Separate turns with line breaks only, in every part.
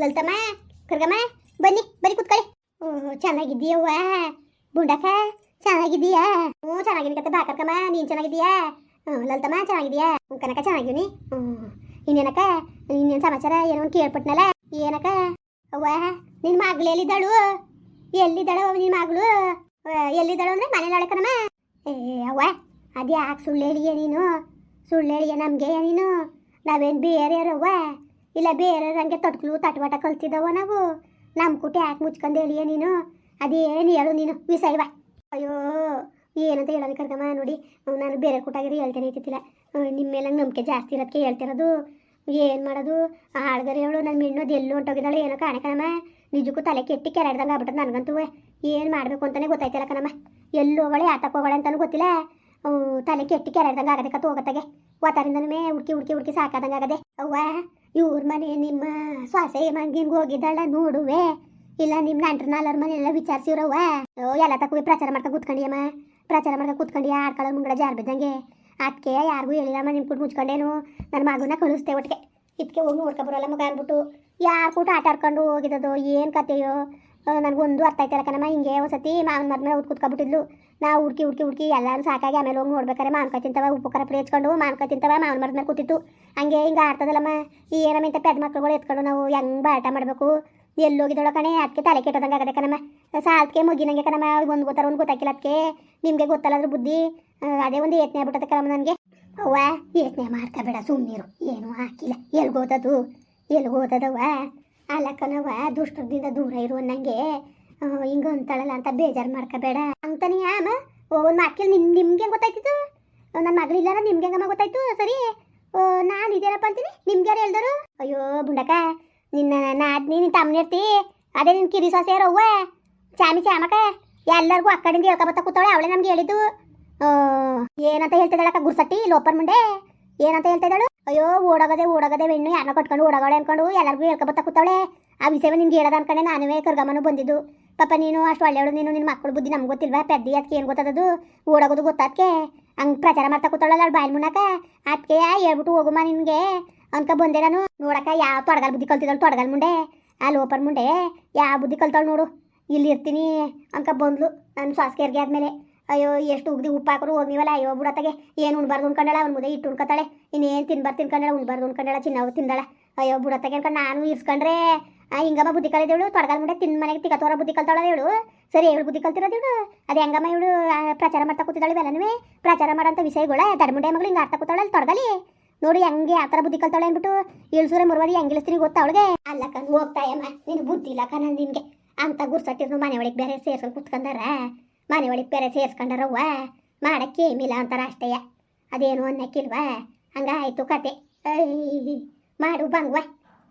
ಲಲಿತಮ್ಮ ಕರ್ಗಮ್ಮ ಬನ್ನಿ ಬನ್ನಿ ಕೂತ್ಕೊಳ್ಳಿ. ಓ ಚೆನ್ನಾಗಿದ್ದೀಯವ್ವ. ಬುಂಡಕ್ಕ, ಚೆನ್ನಾಗಿದ್ದೀಯಾ? ಹ್ಞೂ, ಚೆನ್ನಾಗಿದ್ದೀನಿ ಕತೆ. ಬಾ ಕರ್ಕಮ್ಮ ನೀನು ಚೆನ್ನಾಗಿದ್ದೀಯಾ? ಹ್ಞೂ, ಲಲಿತಮ್ಮ ಚೆನ್ನಾಗಿದೆಯಾ ಹ್ಞೂ, ಕನಕ ಚೆನ್ನಾಗಿದ್ದೀನಿ. ಹ್ಞೂ, ಇನ್ನೇನಕ್ಕ? ಇನ್ನೇನು ಸಮಾಚಾರ? ಏನೋ ಒಂದು ಕೇಳ್ಪಟ್ನಲ್ಲ? ಏನಕ್ಕ? ಅವ್ವ ನಿನ್ನ ಮಗಳು ಎಲ್ಲಿದ್ದಾಳು? ಎಲ್ಲಿದ್ದಾಳು ನಿನ್ನ ಮಗಳು? ಎಲ್ಲಿದ್ದಾಳು ಅಂದ್ರೆ ಮನೇಲಿ ಕಣಮ್ಮ. ಏ, ಅವ್ವ ಅದು ಯಾಕೆ ಸುಳ್ಳು ಹೇಳಿಯ ನೀನು? ಸುಳ್ಳು ಹೇಳಿಯ ನಮಗೆ ನೀನು? ನಾವೇನು ಬೇರೆಯವ್ರವ್ವ? ಇಲ್ಲ ಬೇರೆ ಹಂಗೆ ತಟ್ಕಲು ತಟ್ವಾಟ ಕಲ್ತಿದ್ದವ ನಾವು. ನಮ್ಮ ಕುಟಿ ಯಾಕೆ ಮುಚ್ಕೊಂಡು ಹೇಳಿಯ ನೀನು. ಅದೇನು ಹೇಳು ನೀನು? ವಿಷಯವ ಅಯ್ಯೋ, ಏನಂತ ಹೇಳೋದು ಕರ್ಕಮ್ಮ ನೋಡಿ ನಾನು ಬೇರೆ ಕೂಟಾಗಿ ಹೇಳ್ತೇನೆ ಐತಿಲ್ಲ ನಿಮ್ಮ ಮೇಲೆ ನಂಬಿಕೆ ಜಾಸ್ತಿ ಇರೋದಕ್ಕೆ ಹೇಳ್ತಿರೋದು. ಏನು ಮಾಡೋದು? ಆಳ್ಗರಿ ಹೇಳು ನನ್ನ ಮಿಣ್ಣೋದು ಎಲ್ಲೂ ಹೊಂಟೋಗಿದ್ದಾಳೆ, ಏನೋ ಕಾಣೆ ಕಣಮ್ಮ. ನಿಜಕ್ಕೂ ತಲೆ ಕೆಟ್ಟಿ ಕೆರೆಡ್ದಂಗೆ ಆಗ್ಬಿಟ್ಟು ನನಗಂತೂ. ಏನು ಮಾಡಬೇಕು ಅಂತಲೇ ಗೊತ್ತಾಯ್ತಿಲ್ಲ ಕಣಮ್ಮ. ಎಲ್ಲೋ ಹೋಗಳೆ ಆಟಕ್ಕೆ ಹೋಗಳೆ ಅಂತಲೂ ಗೊತ್ತಿಲ್ಲ. ತಲೆ ಕೆಟ್ಟಿ ಕೆರೆಡ್ದಂಗೆ ಆಗದೆ ಕತ್ತು ಹೋಗತ್ತಾಗೆ. ಒತ್ತಾರಿಂದನೂ ಹುಡುಕಿ ಹುಡುಕಿ ಹುಡುಕಿ ಸಾಕಾದಂಗೆ ಆಗದೆ. ಅವ್ವ ಇವ್ರ ಮನೆ ನಿಮ್ಮ ಸ್ವಾಸೆ ಮಂಗಿನ್ಗೆ ಹೋಗಿದ್ದಾಳ ನೋಡುವೆ. ಇಲ್ಲ ನಿಮ್ಮ ನೆಂಟ್ರ ನಾಲ್ವರ ಮನೆ ಎಲ್ಲ ವಿಚಾರಿಸಿರವ್ವ ಓ, ಎಲ್ಲ ತಕ್ಕ ಪ್ರಚಾರ ಮಾಡ್ಕೊ ಕೂತ್ಕೊಂಡಿಯಮ್ಮ. ಪ್ರಚಾರ ಮಾಡ್ಕೊ ಕೂತ್ಕೊಂಡಿ ಆಡ್ಕೊಳ್ಳೋ ಮುಂಗಡ ಜಾರ್ ಬಿದ್ದಂಗೆ. ಅದಕ್ಕೆ ಯಾರಿಗೂ ಹೇಳಿಲ್ಲಮ್ಮ ನಿಮ್ಮ ಕೂಡ ಮುಚ್ಕೊಂಡೇನು. ನನ್ನ ಮಗುನ ಕಳಿಸ್ತೇವೆ ಒಟ್ಟಿಗೆ ಇದಕ್ಕೆ ಹೋಗಿ ನೋಡ್ಕೊಬರಲ್ಲ ಮಗ ಅಂದ್ಬಿಟ್ಟು. ಯಾರು ಕೂಟ ಆಟ ಆಡ್ಕೊಂಡು ಹೋಗಿದ್ದೋ ಏನು ಕತೆಯೋ ನನಗೊಂದು ಅರ್ಥ ಆಯ್ತಲ್ಲ ಕಣಮ್ಮ, ಹಿಂಗೆ ಒಂದ್ಸತಿ ಮಾವನ ಮದ್ಮೇಲೆ ಮೇಲೆ ಕುತ್ಕೊಬಿಟ್ಟಿದ್ಲು. ನಾವು ಹುಡುಕಿ ಹುಡುಕಿ ಹುಡುಕಿ ಎಲ್ಲರೂ ಸಾಕಾಗಿ ಆಮೇಲೆ ಹೋಗಿ ನೋಡ್ಬೇಕಾರೆ ಮಾವಿನಕಾಯಿ ತಿಂತವ, ಉಪ್ಪು ಖಾರ ಪುಡಿ ಹಚ್ಕೊಂಡು ಮಾವಿನಕಾಯಿ ತಿಂತವ, ಮಾವನ ಮದ್ಮೇಲೆ ಮೇಲೆ ಕೂತಿತ್ತು. ಹಂಗೆ ಹಿಂಗೆ ಆಡ್ತದಲ್ಲಮ್ಮ ಏನಮ್ಮ ಇಂಥ ಪೆದ ಮಕ್ಳುಗಳು ಎತ್ಕೊಂಡು ನಾವು ಹೆಂಗೆ ಬಾಟ ಮಾಡಬೇಕು? ಎಲ್ಲಿ ಹೋಗಿದ್ದೊಳ ಕಣೆ ಅದಕ್ಕೆ ತಲೆ ಕೆಟ್ಟದಂಗೆ ಆಗದೆ ಕಣಮ್ಮ. ಸಾಲ್ಕೆ ಮುಗಿನಂಗೆ ಕಣಮ್ಮ ಒಂದು ಗೊತ್ತಾರ, ಒಂದು ಗೊತ್ತಾಕಿಲ್ಲ ಅದಕ್ಕೆ ನಿಮಗೆ ಗೊತ್ತಲ್ಲ ಅದ್ರ ಬುದ್ಧಿ ಅದೇ ಒಂದು ಯತ್ನೆ ಆಗ್ಬಿಟ್ಟದೆ ಕಣಮ್ಮ ನನಗೆ. ಅವ್ವ, ಯತ್ನೆ ಬೇಡ ಸುಮ್ಮನಿರು ಏನು ಹಾಕಿಲ್ಲ. ಎಲ್ಗೋದದು ಎಲ್ಗೋದದವ್ವ ಅಲ್ಲ ಕಣವ್ವ ದುಷ್ಟದಿಂದ ದೂರ ಇರು ಅನ್ನಂಗೆ ಹಿಂಗ ಅಂತಾಳಲ್ಲ ಅಂತ ಬೇಜಾರು ಮಾಡ್ಕೋಬೇಡ. ಅಂತಾನೆ ಆಮ ಒಂದು ಮಾಕಿಲ್ ನಿಮ್ ನಿಮ್ಗೆ ಗೊತ್ತಾಯ್ತಿತ್ತು? ನನ್ನ ಮಗಳಿಲ್ಲ ನಿಮ್ಗೆ ಹೆಂಗಮ್ಮ ಗೊತ್ತಾಯ್ತು? ಸರಿ ನಾನು ಇದೇನಪ್ಪ ಅಂತೀನಿ ನಿಮ್ಗೆ ಯಾರು ಹೇಳ್ದರು? ಅಯ್ಯೋ ಬುಂಡಕ್ಕ ನಿನ್ನ ನಾದ್ನಿ ನಿನ್ನ ತಮ್ಮನಿರ್ತಿ ಅದೇ ನಿನ್ನ ಕಿರಿ ಸೊಸೆ ಅವ್ವ? ಚಾಮಿ ಚಾಮಕ ಎಲ್ಲರಿಗೂ ಅಕ್ಕಡಿಂದ ಹೇಳ್ಕೊಬತ್ತ ಕೂತಾಳೆ ಅವಳೆ ನಮ್ಗೆ ಹೇಳಿದ್ದು. ಆ, ಏನಂತ ಹೇಳ್ತಿದ್ದಾಳಕ್ಕ ಗುರ್ಸಟ್ಟಿ ಲೋಪರ್ ಮುಂಡೆ? ಏನಂತ ಹೇಳ್ತಾ ಇದ್ದಾಳು ಅಯ್ಯೋ, ಓಡಾಗದೆ ಓಡಾಗದೆ ಹೆಣ್ಣು ಯಾರನ್ನ ಕಟ್ಕೊಂಡು ಓಡಾಗಳೆ ಅನ್ಕೊಂಡು ಎಲ್ಲರಿಗೂ ಹೇಳ್ಕೊಬತ್ತ ಕೂತಾಳೆ ಆ ವಿಷಯವ ನಿನ್ಗೆ ಹೇಳದ ಅನ್ಕೊಂಡೆ ನಾನುವೇ ಕರ್ಗಮನು ಬಂದಿದ್ದು. ಪಾಪ ನೀನು ಅಷ್ಟು ಒಳ್ಳೆಯವಳು ನೀನು ನಿನ್ನ ಮಕ್ಕಳು ಬುದ್ಧಿ ನಮ್ಗೆ ಗೊತ್ತಿಲ್ವಾ? ಪೆದ್ದಿ ಅದಕ್ಕೆ ಏನು ಗೊತ್ತದದು? ಓಡೋಗೋದು ಗೊತ್ತಾದಕ್ಕೆ ಹಂಗೆ ಪ್ರಚಾರ ಮಾಡ್ತಾ ಕೂತಾಳಲ್ಲ ಅವ್ಳು ಬಾಯಿ ಮುನ್ನಾಕ? ಅದಕ್ಕೆ ಹೇಳ್ಬಿಟ್ಟು ಹೋಗುಮ್ಮ ನಿನಗೆ. ಅನ್ಕ ಬಂದೆ ನಾನು. ನೋಡಕ್ಕ ಯಾವ ತೊಡಗಲ್ ಬುದ್ಧಿ ಕಲ್ತಿದ್ದಾಳು ತೊಡಗಲ್ ಮುಂಡೆ. ಆ ಲೋಪರ್ ಮುಂಡೆ. ಯಾವ ಬುದ್ಧಿ ಕಲ್ತಾಳು ನೋಡು. ಇಲ್ಲಿ ಇರ್ತೀನಿ. ಅನ್ಕ ಬಂದ್ಲು. ನಾನು ಸ್ವಾಸ್ಕೇರ್ಗೆ ಆದ್ಮೇಲೆ. ಅಯ್ಯೋ, ಎಷ್ಟು ಉಗ್ದಿ ಉಪ್ಪು ಹಾಕೋರು ಹೋಗ್ನಿವಲ್ಲ ಅಯ್ಯೋ ಬುಡತ್ತಗೆ ಏನು ಉಣ್ಬಾರ್ದು ಉಣ್ಕೊಂಡಳ? ಅವ್ನ ಮುದ್ದೆ ಇಟ್ಟು ಉಣ್ಕೊತಾಳೆ ಇನ್ನೇನು ತಿನ್ಬಾರ್ದು ತಿನ್ಕೊಂಡಳ? ಉಣ್ಬಾರ್ದು ಉಣ್ಕೊಂಡಳ, ಚಿನ್ನವು ತಿಂದಳ. ಅಯ್ಯೋ ಬುಡತ್ತಗೆ ಅನ್ಕೊಂಡು ನಾನು ಇರ್ಸ್ಕೊಂಡ್ರೆ ಹಿಂಗಮ್ಮ ಬುದ್ಧಿ ಕಲಿದೇವಳು ತೊಡಗಲ್ ಮುಂಡೆ ತಿನ್ ಮನೆಗೆ ತಿಕ್ಕತ್ತೋರ ಬುದ್ಧಿ ಕಲ್ತಾಳ ಇವಳು. ಸರಿ ಇವಳು ಬುದ್ಧಿ ಕಲ್ತಿರೋದು ಇವಳು. ಅದು ಹೆಂಗಮ್ಮ ಇವಳು ಪ್ರಚಾರ ಮಾಡ್ತಾ ಕೂತಿದ್ದಾಳೆ ಇವೆಲ್ಲನೂ. ಪ್ರಚಾರ ಮಾಡೋಂಥ ವಿಷಯಗಳ. ದಡ್ಮುಂಡೆ ಮಗಳು ಹಿಂಗೆ ಆಡ್ತಾ ಕೂತಾಳೆ ತೊಡಗಲಿ. ನೋಡಿ, ಹೆಂಗೆ ಆ ಥರ ಬುದ್ಧಿ ಕಲ್ತಾಳೆ ಅಂದ್ಬಿಟ್ಟು ಇಳಿಸೂರೆ ಮುರುವದಿ ಹೆಂಗೆ ಇಳಿಸ್ತೀನಿ ಗೊತ್ತಾ ಅವಳಿಗೆ? ಅಲ್ಲ ಹೋಗ್ತಾಯಮ್ಮ. ನೀನು ಬುದ್ಧಿ ಇಲ್ಲ ಕಣ ನಿನಗೆ. ಅಂತ ಗುರ್ಸಟ್ಟಿರ್ನು ಮನೆ ಒಳಗೆ ಬೇರೆ ಸೇರ್ಕೊಂಡು ಕುತ್ಕೊಂಡಾರ ಮನೆ ಒಳಗೆ ಬೇರೆ ಸೇರ್ಸ್ಕೊಂಡಾರವ್ವ, ಮಾಡಕ್ಕೆ ಏಮಿಲ್ಲ ಅಂತಾರ ಅಷ್ಟೇಯ ಅದೇನು ಅನ್ನಕ್ಕಿಲ್ವಾ? ಹಂಗಾಯ್ತು ಕತೆ. ಮಾಡು ಬಂಗ್ವ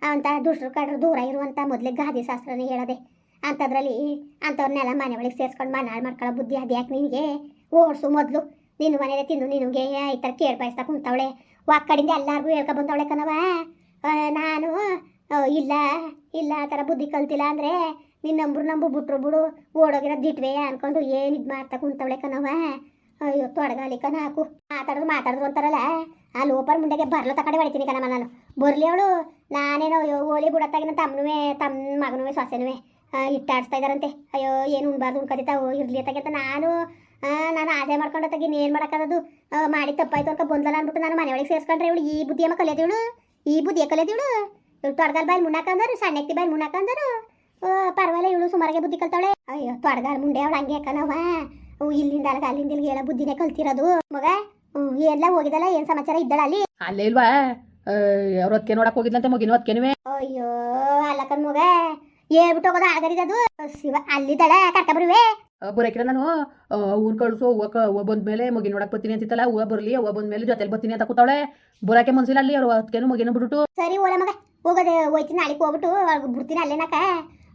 ಅಂತ ದುಷ್ಟರು ಕಡ್ರು ದೂರ ಇರುವಂತ ಮೊದಲೇ ಗಾದಿ ಶಾಸ್ತ್ರನೇ ಹೇಳದೆ ಅಂಥದ್ರಲ್ಲಿ ಅಂಥವ್ರನ್ನೆಲ್ಲ ಮನೆ ಒಳಗೆ ಸೇರ್ಸ್ಕೊಂಡು ಮನಾಳು ಮಾಡ್ಕೊಳ್ಳೋ ಬುದ್ಧಿ ಅದ್ಯಾಕೆ ನಿನಗೆ ಓಡಿಸು ಮೊದಲು ನಿನ್ನ ಮನೇಲೆ ತಿಂದು ನಿನಗೆ ಈ ಥರ ಕೇಳಿ ಬಯಸ್ತಾ ಕುಂತವಳೆ ಕಡಿಂದ ಎಲ್ಲರಿಗೂ ಹೇಳ್ಕೊ ಬಂದವಳೆ ಕಣವ ನಾನು ಇಲ್ಲ ಇಲ್ಲ ಆ ಥರ ಬುದ್ಧಿ ಕಲ್ತಿಲ್ಲ ಅಂದರೆ ನಿನ್ನ ನಂಬ್ರು ನಂಬು ಬಿಟ್ರು ಬಿಡು. ಓಡೋಗಿರೋ ದಿಟ್ವೆ ಅನ್ಕೊಂಡು ಏನು ಇದು ಮಾಡ್ತಾ ಕುಂತವಳೆ ಕಣವ ಅಯ್ಯೋ, ತೊಡಗಾಲಿ ಕಣ ಹಾಕು. ಮಾತಾಡಿದ್ರು ಮಾತಾಡಿದ್ರು ಅಂತಾರಲ್ಲ. ಆ ಲೋಪರ್ ಮುಂದೆಗೆ ಬರ್ಲ ತಕಡೆ ಹೊಡಿತೀನಿ ಕಣಮ್ಮ ನಾನು. ಬರ್ಲಿ ಅವಳು. ನಾನೇನೋ, ಅಯ್ಯೋ, ಓಲಿ ಬಿಡತ್ತಾಗಿನ ತಮ್ಮನುವೆ ತಮ್ಮ ಮಗನುವೆ, ಸೊಸೆನುವೆ ಇಟ್ಟಾಡಿಸ್ತಾ ಇದಾರಂತೆ ಅಯ್ಯೋ, ಏನು ಉಣ್ಬಾರ್ದು ಉಣ್ಕದಿತ್ತಾವು ಇರ್ಲಿ ಅಂತ ನಾನು ನಾನು ಆಸೆ ಮಾಡ್ಕೊಂಡು ತಗಿ ಏನು ಮಾಡೋಕ್ಕದು ಮಾಡಿ ತಪ್ಪಾಯ್ತು ಅಂತ ಬಂದಲ್ಲ ಅಂದ್ಬಿಟ್ಟು ನಾನು ಮನೆ ಒಳಗೆ ಸೇರ್ಸ್ಕೊಂಡ್ರೆ ಇವಳು ಈ ಬುದ್ಧಿಯಮ್ಮ ಕಲಿಯೋದಿವಳು ಈ ಬುದ್ಧಿಯ ಕಲಿಯೋದಿವಳು ಇವಳು ತೊಡಗಲ್ ಬಾಯಿ ಮುನ್ನಾಕಂದರು ಸಣ್ಣಕ್ಕೆ ಬಾಯಿ ಮುನ್ನಾಕಂದರು ಪರವಾಗಿಲ್ಲ ಇವಳು ಸುಮಾರಿಗೆ ಬುದ್ಧಿ ಕಲ್ತಾವಳೆ. ಅಯ್ಯೋ ತೊಡಗಾಲ್ ಮುಂಡೆ ಅವಳು ಹಂಗೆ ಕಣವ ಇಲ್ಲಿಂದ ಅಲ್ಲಿಗೆ ಅಲ್ಲಿಂದ ಇಲ್ಲಿಗೆ ಹೇಳ ಬುದ್ಧಿನೇ ಕಲ್ತಿರೋದು. ಮಗ ಎಲ್ಲ ಹೋಗಿದಲ್ಲ ಏನ್ ಸಮಾಚಾರ ಇದ್ದಾಳ ಅಲ್ಲಿ?
ಅಲ್ಲೇ ಇಲ್ವಾ? ಅವ್ರ ಹೊತ್ಕೆ ನೋಡಕ್ ಹೋಗಿದ್ಲಂತೆ ಮಗಿನ ಹೊತ್ಕೆನುವೆ
ಅಯ್ಯೋ ಅಲ್ಲ ಕಣ್ ಮಗ ಹೇಳ್ಬಿಟ್ಟು ಹೋಗೋದ ಆಗರಿದದು ಶಿವ ಅಲ್ಲಿದ್ದಾಳ ಕರ್ಕ ಬರುವೆ.
ಬರಕಿರ ನಾನು ಊರ್ ಕಳ್ಸು ಹೂವ ಹೂವ ಬಂದ್ಮೇಲೆ ಮುಗಿ ನೋಡಕ್ ಬರ್ತೀನಿ ಅಂತಿತ್ತಲ್ಲ ಹೂವ ಬರ್ಲಿ ಹೂವ ಬಂದ್ಮೇಲೆ ಜೊತೆಲಿ ಬರ್ತೀನಿ ಅಂತ ಕೂತಾವಳೆ. ಬರೋಕೆ ಮನ್ಸಿಲ್ಲ ಅಲ್ಲಿ ಅವ್ರ ಹೊತ್ಕೆನು ಮುಗಿನ ಬಿಟ್ಬಿಟ್ಟು.
ಸರಿ ಓಲ ಮಗ ಹೋಗೋದು ಹೋಯ್ತೀನಿ ನಾಳೆಗೆ ಹೋಗ್ಬಿಟ್ಟು ಬಿಡ್ತೀನಿ ಅಲ್ಲೇನಕ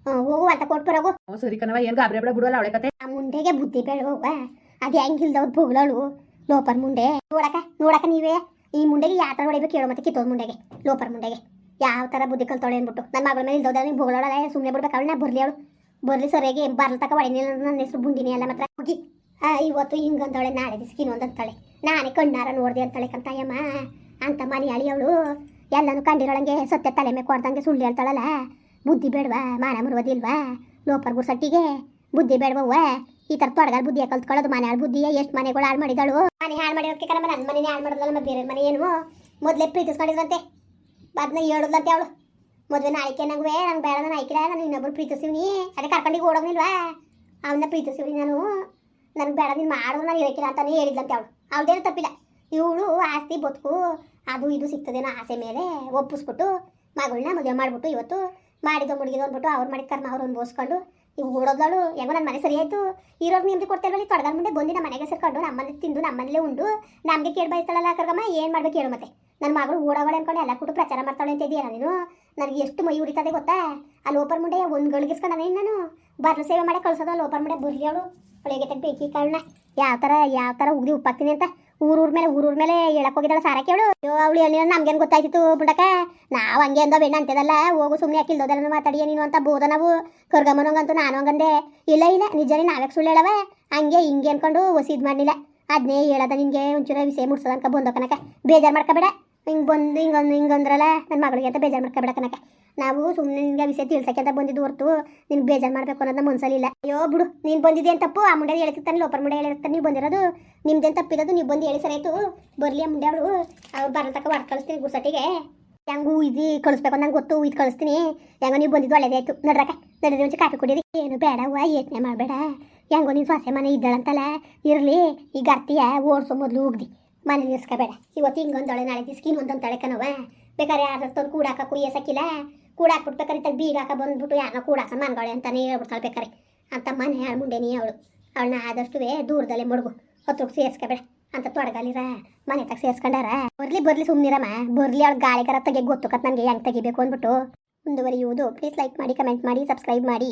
ಹೋಗು ಅಂತ ಕೊಟ್ಟು ಹೋಗು
ಹ್ಞೂ ಸರಿ ಕಣವ ಏನ್ ಗಾಬರಿ ಬೇಡ ಬಿಡುವಲ್ಲ ಅವಳೆ ಕತೆ.
ಆ ಮುಂಡೆಗೆ ಬುದ್ಧಿ ಬೇಡ ಹೋಗುವ. ಅದು ಹೆಂಗಿಲ್ದವ್ರು ಭೋಗ್ಲಳು ಲೋಪರ್ ಮುಂಡೆ ನೋಡಕ ನೋಡಕ ನೀವೇ. ಈ ಮುಂಡೆಗೆ ಯಾವ ಥರ ಹೊಡಿಬೇಕು ಹೇಳೋ ಮತ್ತೆ ಕಿತ್ತೋದ್ ಮುಂಡೆಗೆ ಲೋಪರ್ ಮುಂಡೆಗೆ ಯಾವ ಥರ ಬುದ್ಧಿ ಕಲ್ತಾಳೆ ಅಂದ್ಬಿಟ್ಟು. ನನ್ನ ಮಗಳ ಮೇಲೆ ಇಲ್ದೋದ ನೀವು ಬೊಗಳೋಳ ಸುಮ್ಮನೆ ಬಿಡ್ಬೇಕು ಅವಳನ್ನ ಬರ್ಲಿ ಅವಳು. ಬರ್ಲಿ ಸರಿಯಾಗಿ ಬರ್ಲ ತಕ ಹೊಡಿನಿಲ್ಲ ನನ್ನ ಹೆಸರು ಬುಂಡಿನಿ ಎಲ್ಲ ಮಾತ್ರ. ಹೋಗಿ. ಇವತ್ತು ಹಿಂಗಂತಾಳೆ ನಾಳೆ ದಿಸ್ಕಿ ಇನ್ನೊಂದಂತಾಳೆ ನಾನೇ ಕಣ್ಣಾರ ನೋಡ್ದೆ ಅಂತಾಳೆ ಕಂತಾಯಮ್ಮ. ಅಂತ ಮನೆ ಅಳಿ ಅವಳು. ಎಲ್ಲನೂ ಕಂಡಿರೋಳಂಗೆ ಸತ್ಯ ತಲೆ ಮೇಲೆ ಕೊಡ್ದಂಗೆ ಸುಳ್ಳು ಹೇಳ್ತಾಳಲ್ಲ. ಬುದ್ಧಿ ಬೇಡವಾ, ಮಾನ ಮುರುವುದಿಲ್ವಾ? ಲೋಪರ್ ಗುರ್ಸಟ್ಟಿಗೆ ಬುದ್ಧಿ ಬೇಡವವ್ವ? ಈ ಥರ ತೊಡಗಲ್ ಬುದ್ಧಿ ಕಲ್ತ್ಕೊಳ್ಳೋದು ಮನೆ ಹಾಳು ಬುದ್ಧಿ ಎಷ್ಟು ಮನೆಗಳು ಹಾಳು ಮಾಡಿದಳು? ಮನೆ ಹಾಳು ಮಾಡಿರೋಕೆ ಕಣ ನನ್ನ ಮನೆ ಹಾಳು ಮಾಡೋದಲ್ಲ ಮತ್ತೆ ಬೇರೆ ಮನೆ ಏನು? ಮೊದಲೇ ಪ್ರೀತಿಸ್ಕೊಂಡಿದ್ರಂತೆ. ಬದನ ಹೇಳೋದಂತೆ ಅವಳು. ಮದುವೆ ನಾಯ್ಕೆ ನಂಗೆ ನಂಗೆ ಬೇಡ ನಾನು ಆಯ್ಕೆ ನಾನು ಇನ್ನೊಬ್ರು ಪ್ರೀತಿಸ್ತೀವಿ ಅದೇ ಕರ್ಕೊಂಡಿಗೆ ಓಡೋದಿಲ್ವಾ ಅವನ್ನ ಪ್ರೀತಿಸ್ತೀವಿ ನಾನು. ನನಗೆ ಬೇಡ, ನೀನು ಮಾಡೋದು ನಾನು ಹೇಳ್ಕಿಲ್ಲ ಅಂತಾನೆ ಹೇಳಿದ್ಲಂತೆ ಅವಳು. ಅವಳದೇನು ತಪ್ಪಿಲ್ಲ. ಇವಳು ಆಸ್ತಿ, ಬದುಕು, ಅದು ಇದು ಸಿಗ್ತದೇನೋ ಆಸೆ ಮೇಲೆ ಒಪ್ಪಿಸ್ಬಿಟ್ಟು ಮಗಳನ್ನ ಮದುವೆ ಮಾಡಿಬಿಟ್ಟು ಇವತ್ತು ಮಾಡಿದ್ದು ಮುಡಿಗಿದ್ದು ಅಂದ್ಬಿಟ್ಟು ಅವ್ರು ಮಾಡಿದ ಕರ್ಮ ಅವ್ರು ಅನ್ಬೋಸ್ಕೊಂಡು ಇವು ಓಡೋದಳು ಹೆಂಗೋ ನನ್ನ ಮನೆ ಸರಿ ಆಯ್ತು. ಇರೋರು ನಿಮ್ಗೆ ಕೊಡ್ತಾರಲ್ಲ ತೊಡಗಲ್ ಮುಂದೆ ಬಂದು ನಮ್ಮ ಮನೆಗೆ ಸೇರ್ಕೊಂಡು ನಮ್ಮಲ್ಲಿ ತಿಂದು ನಮ್ಮಲ್ಲೇ ಉಂಡು. ನಮಗೆ ಕೇಳಿ ಬಯಸ್ತಾಳಲ್ಲ ಕರ್ಗಮ್ಮ, ಏನು ಮಾಡ್ಬೇಕು ಹೇಳು ಮತ್ತೆ. ನನ್ನ ಮಗಳು ಓಡೋಗಳು ಅನ್ಕೊಂಡು, ಎಲ್ಲ ಕೊಟ್ಟು ಪ್ರಚಾರ ಮಾಡ್ತಾಳೆ ಅಂತ ಇದೆಯಲ್ಲ ನೀನು? ನನಗೆ ಎಷ್ಟು ಮೈ ಉಡಿತದೆ ಗೊತ್ತಾ? ಆ ಲೋಪರ್ ಮುಂಡೆ ಒಂದು ಗಳಿಗಿಸ್ಕೊಂಡನೆ ನಾನು. ಬರ್ಲು ಸೇವೆ ಮಾಡಿ ಕಳ್ಸೋದು ಲೋಪರ್ ಮುಂಡೆ ಬುರ್ಲಿ ಅವಳು. ಒಳಗೆ ಬೇಕಿ ಕಾಳನ್ನ ಯಾವ ಥರ ಯಾವ ಥರ ಉಗ್ದಿ ಉಪ್ಪಾಕ್ತೀನಿ ಅಂತ. ಊರೂರ್ ಮೇಲೆ ಊರೂರ್ ಮೇಲೆ ಹೇಳಕ್ ಹೋಗಿದ್ದಾಳೆ ಸಾರ ಕೇಳು ಅಯ್ಯೋ, ಅವಳು ಹೇಳಿ ನಮ್ಗೇನು ಗೊತ್ತಾಯ್ತಿತ್ತು ಬುಡಕ ನಾವು ಹಂಗೆ ಅಂದೋ ಬೆಣ್ಣ ಅಂತದಲ್ಲ ಹೋಗು ಸುಮ್ಮನೆ ಯಾಕಿಲ್ದೋದಲ್ಲ ಮಾತಾಡಿಯ ನೀನು ಅಂತ ಬೋದ ನಾವು. ಕರ್ಗಮ್ಮನಂಗಂತೂ ನಾನು ಹಂಗಂದೆ. ಇಲ್ಲ ಇಲ್ಲ, ನಿಜನೇ ನಾವ್ಯಾಕೆ ಸುಳ್ಳು ಹೇಳವ? ಹಂಗೆ ಹಿಂಗೆ ಅನ್ಕೊಂಡು ಒಸಿದ್ ಮಾಡಲಿಲ್ಲ. ಅದನ್ನೇ ಹೇಳದ ನಿನಗೆ ಒಂಚೂರು ವಿಷಯ ಮುಡ್ಸೋದ ಅನ್ಕ ಬಂದೋ ಕನಕ ಬೇಜಾರು ಮಾಡ್ಕೋಬೇಡ. ಹಿಂಗೆ ಬಂದು ಹಿಂಗೊಂದು ಹಿಂಗಂದ್ರಲ್ಲ ನನ್ನ ಮಗಳಿಗೆ ಅಂತ ಬೇಜಾರು ಮಾಡ್ಕೋಬೇಡ ಕನಕ ನಾವು ಸುಮ್ಮನೆ ನಿನ್ಗೆ ವಿಷಯ ತಿಳ್ಸಕ್ಕೆ ಬಂದಿದ್ದು ಹೊರತು ನಿನ್ಗೆ ಬೇಜಾರು ಮಾಡಬೇಕು ಅನ್ನೋದನ್ನ ಮನ್ಸಲಿಲ್ಲ ಅಯ್ಯೋ ಬಿಡು, ನೀನು ಬಂದಿದ್ದೇನು ತಪ್ಪು? ಆ ಮುಂಡೆ ಹೇಳ್ತಿರ್ತಾನೆ ಲೋಪರ್ ಮುಂಡೆ ಹೇಳಿರ್ತಾನೆ ನೀವು ಬಂದಿರೋದು. ನಿಮ್ದೇನು ತಪ್ಪಿರೋದು? ನೀವು ಬಂದು ಹೇಳಿ ಸರಿಯಾಯ್ತು ಆಯ್ತು. ಬರಲಿ ಆ ಮುಂಡೆ ಅವಳು. ಅವ್ರು ಬರತಕ್ಕ ಹೊರ ಕಳಿಸ್ತೀನಿ ಗುಸಟಿಗೆ ಹೆಂಗೂ ಇದು ಕಳಿಸ್ಬೇಕು ನಂಗೆ ಗೊತ್ತು, ಇದು ಕಳಿಸ್ತೀನಿ. ಹೆಂಗೋ ನೀವು ಬಂದಿದ್ದು ಒಳ್ಳೇದೇ ಆಯ್ತು. ನಡ್ರಕ ನಡ್ರಿ ಮುಂಚೆ ಕಾಫಿ ಕುಡೀರಿ. ಏನು ಬೇಡ ಹೂವ ಯೋಚನೆ ಮಾಡಬೇಡ. ಹೆಂಗೋ ನೀನು ಸೊಸೆ ಮನೆ ಇದ್ದಾಳಂತಲ್ಲ, ಇರಲಿ. ಈಗ ಅರ್ತಿಯ ಓಡಿಸೋ ಮೊದಲು ಹೋಗ್ದಿ. ಮನೇಲಿ ಇರ್ಸ್ಕೋಬೇಡ. ಇವತ್ತು ಹಿಂಗೊಂದೊಳೆ ನಾಳೆ ದಿಸ್ಕಿನ ಒಂದೊಂದು ತಳೆ ತಳೆಕನವ ಬೇಕಾದ್ರೆ ಯಾರು ತಂದು ಕೂಡಾಕಕ್ಕೂ ಕೂಡಾಕ್ಬಿಟ್ಟು ಬಿಡ್ಬೇಕಾರೆ ಇತ್ತಾಗ ಬೀಗ ಹಾಕ ಬಂದ್ಬಿಟ್ಟು ಯಾರನ್ನ ಕೂಡಾಕ ಮನ್ಗಳೆ ಅಂತಾನೆ ಹೇಳ್ಬಿಡ್ತಾಳೆ ಬೇಕಾರೆ ಅಂತ ಮನೆ ಹಾಳು ಮುಂಡೆ ನೀ ಅವಳು. ಅವಳನ್ನ ಆದಷ್ಟು ದೂರದಲ್ಲೇ ಮಡಗು. ಹೊತ್ತು ಸೇರಿಸ್ಕೊಬೇಡ. ಅಂತ ತೊಡಗಲಿರ? ಮನೆ ತಗ ಸೇರಿಸ್ಕೊಂಡಾರ? ಬರ್ಲಿ ಬರ್ಲಿ ಸುಮ್ಮನಿರಮ್ಮ ಬರ್ಲಿ, ಅವಳು ಗಾಳಿಗಾರ ತೆಗೆ ಗೊತ್ತು ಕತ್ ನನಗೆ ಹೆಂಗೆ ತೆಗಿಬೇಕು ಅಂದ್ಬಿಟ್ಟು. ಮುಂದುವರಿಯುವುದು. ಪ್ಲೀಸ್ ಲೈಕ್ ಮಾಡಿ ಕಮೆಂಟ್ ಮಾಡಿ ಸಬ್ಸ್ಕ್ರೈಬ್ ಮಾಡಿ.